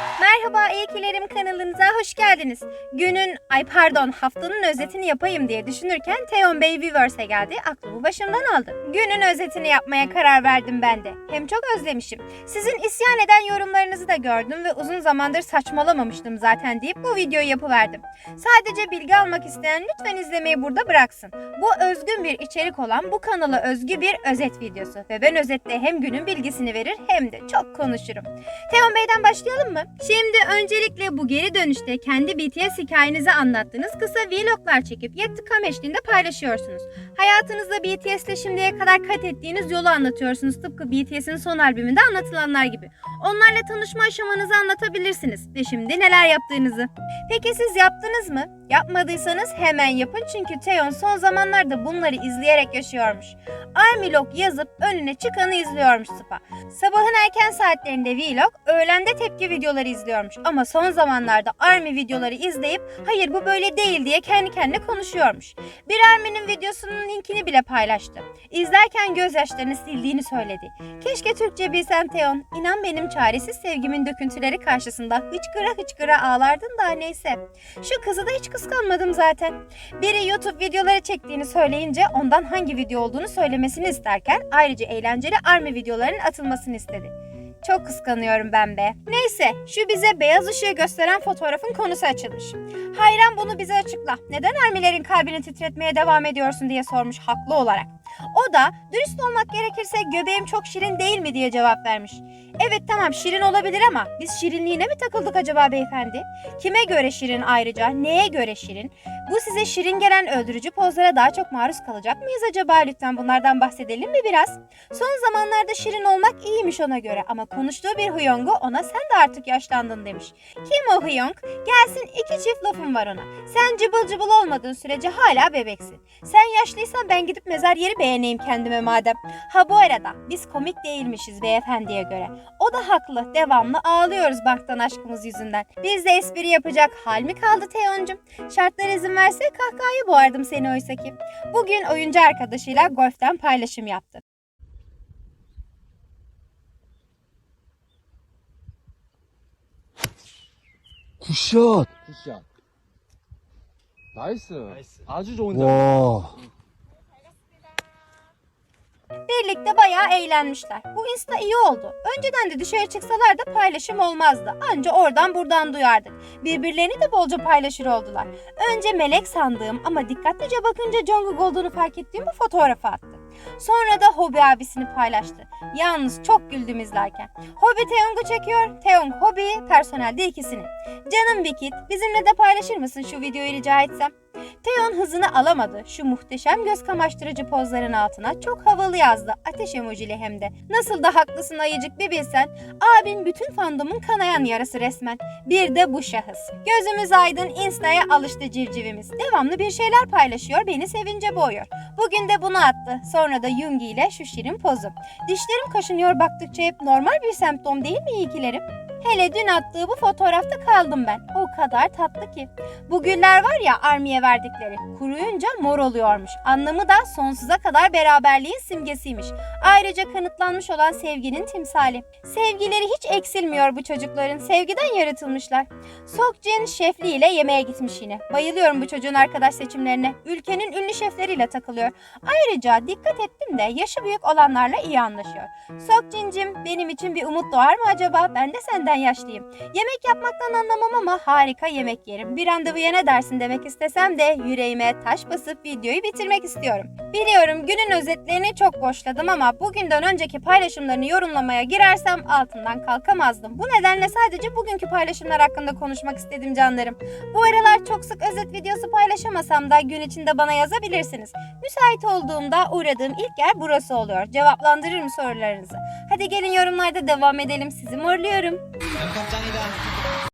Merhaba İlkilerim kanalınıza hoş geldiniz. Günün, ay pardon haftanın özetini yapayım diye düşünürken Teon Bey Weverse'e geldi. Aklımı başımdan aldı. Günün özetini yapmaya karar verdim ben de. Hem çok özlemişim. Sizin isyan eden yorumlarınızı da gördüm ve uzun zamandır saçmalamamıştım zaten deyip bu videoyu yapıverdim. Sadece bilgi almak isteyen lütfen izlemeyi burada bıraksın. Bu özgün bir içerik olan bu kanala özgü bir özet videosu ve ben özette hem günün bilgisini verir hem de çok konuşurum. Teon Bey'den başlayalım mı? Şimdi öncelikle bu geri dönüşte kendi BTS hikayenizi anlattığınız kısa vloglar çekip Yettikam eşliğinde paylaşıyorsunuz. Hayatınızda BTS'le şimdiye kadar kat ettiğiniz yolu anlatıyorsunuz tıpkı BTS'in son albümünde anlatılanlar gibi. Onlarla tanışma aşamanızı anlatabilirsiniz ve şimdi neler yaptığınızı. Peki siz yaptınız mı? Yapmadıysanız hemen yapın çünkü Teon son zamanlarda bunları izleyerek yaşıyormuş. Armylog yazıp önüne çıkanı izliyormuş Spa. Sabahın erken saatlerinde vlog, öğlende tepki videoları izliyormuş. Ama son zamanlarda Army videoları izleyip hayır bu böyle değil diye kendi kendine konuşuyormuş. Bir Army'nin videosunun linkini bile paylaştı. İzlerken gözyaşlarını sildiğini söyledi. Keşke Türkçe bilsen Teon. İnan benim çaresiz sevgimin döküntüleri karşısında hıçkıra hıçkıra ağlardın da neyse. Şu kızı da hiç kıskanmadım zaten. Biri YouTube videoları çektiğini söyleyince ondan hangi video olduğunu söylemesini isterken ayrıca eğlenceli Army videolarının atılmasını istedi. Çok kıskanıyorum ben be. Neyse şu bize beyaz ışığı gösteren fotoğrafın konusu açılmış. Hayran bunu bize açıkla. Neden Armilerin kalbini titretmeye devam ediyorsun diye sormuş haklı olarak. O da dürüst olmak gerekirse göbeğim çok şirin değil mi diye cevap vermiş. Evet tamam şirin olabilir ama biz şirinliğine mi takıldık acaba beyefendi? Kime göre şirin ayrıca? Neye göre şirin? Bu size şirin gelen öldürücü pozlara daha çok maruz kalacak mıyız acaba? Lütfen bunlardan bahsedelim mi biraz? Son zamanlarda şirin olmak iyiymiş ona göre ama konuştuğu bir Huyong'u ona sen de artık yaşlandın demiş. Kim o Huyong? Gelsin iki çift lafım var ona. Sen cıbıl cıbıl olmadığın sürece hala bebeksin. Sen yaşlıysan ben gidip mezar yeri beğeneyim kendime madem. Ha bu arada biz komik değilmişiz beyefendiye göre. O da haklı. Devamlı ağlıyoruz banktan aşkımız yüzünden. Biz de espri yapacak hal mi kaldı Teyoncum? Şartlar izin verse kahkahayı boğardım seni oysa ki. Bugün oyuncu arkadaşıyla golften paylaşım yaptı. 굿샷. 굿샷. 나이스. 나이스. 아주 좋은 점. 와. Birlikte bayağı eğlenmişler. Bu insta iyi oldu. Önceden de dışarı çıksalar da paylaşım olmazdı. Anca oradan buradan duyardık. Birbirlerini de bolca paylaşır oldular. Önce melek sandığım ama dikkatlice bakınca Jungkook olduğunu fark ettiğim bu fotoğrafı attı. Sonra da Hobi abisini paylaştı. Yalnız çok güldüm izlerken. Hobi Teong'u çekiyor, Teong Hobi'yi, personelde ikisini. Canım Bikit, bizimle de paylaşır mısın şu videoyu rica etsem? Teon hızını alamadı. Şu muhteşem göz kamaştırıcı pozların altına çok havalı yazdı. Ateş emojili hem de. Nasıl da haklısın ayıcık bir bilsen. Abin bütün fandomun kanayan yarası resmen. Bir de bu şahıs. Gözümüz aydın instaya alıştı civcivimiz. Devamlı bir şeyler paylaşıyor beni sevince boğuyor. Bugün de bunu attı. Sonra da Yungi ile şu şirin pozu. Dişlerim kaşınıyor baktıkça hep normal bir semptom değil mi iyikilerim? Hele dün attığı bu fotoğrafta kaldım ben. O kadar tatlı ki. Bu güller var ya armiye verdikleri. Kuruyunca mor oluyormuş. Anlamı da sonsuza kadar beraberliğin simgesiymiş. Ayrıca kanıtlanmış olan sevginin timsali. Sevgileri hiç eksilmiyor bu çocukların. Sevgiden yaratılmışlar. Sokjin şefliğiyle yemeğe gitmiş yine. Bayılıyorum bu çocuğun arkadaş seçimlerine. Ülkenin ünlü şefleriyle takılıyor. Ayrıca dikkat ettim de yaşı büyük olanlarla iyi anlaşıyor. Sokjin'cim benim için bir umut doğar mı acaba? Ben de senden yaşlıyım. Yemek yapmaktan anlamam ama harika yemek yerim. Bir randevuya ne dersin demek istesem de yüreğime taş basıp videoyu bitirmek istiyorum. Biliyorum günün özetlerini çok boşladım ama bugünden önceki paylaşımlarını yorumlamaya girersem altından kalkamazdım. Bu nedenle sadece bugünkü paylaşımlar hakkında konuşmak istedim canlarım. Bu aralar çok sık özet videosu paylaşamasam da gün içinde bana yazabilirsiniz. Müsait olduğumda uğradığım ilk yer burası oluyor. Cevaplandırırım sorularınızı. Hadi gelin yorumlarda devam edelim. Sizi morluyorum. 음. 양파짱이다.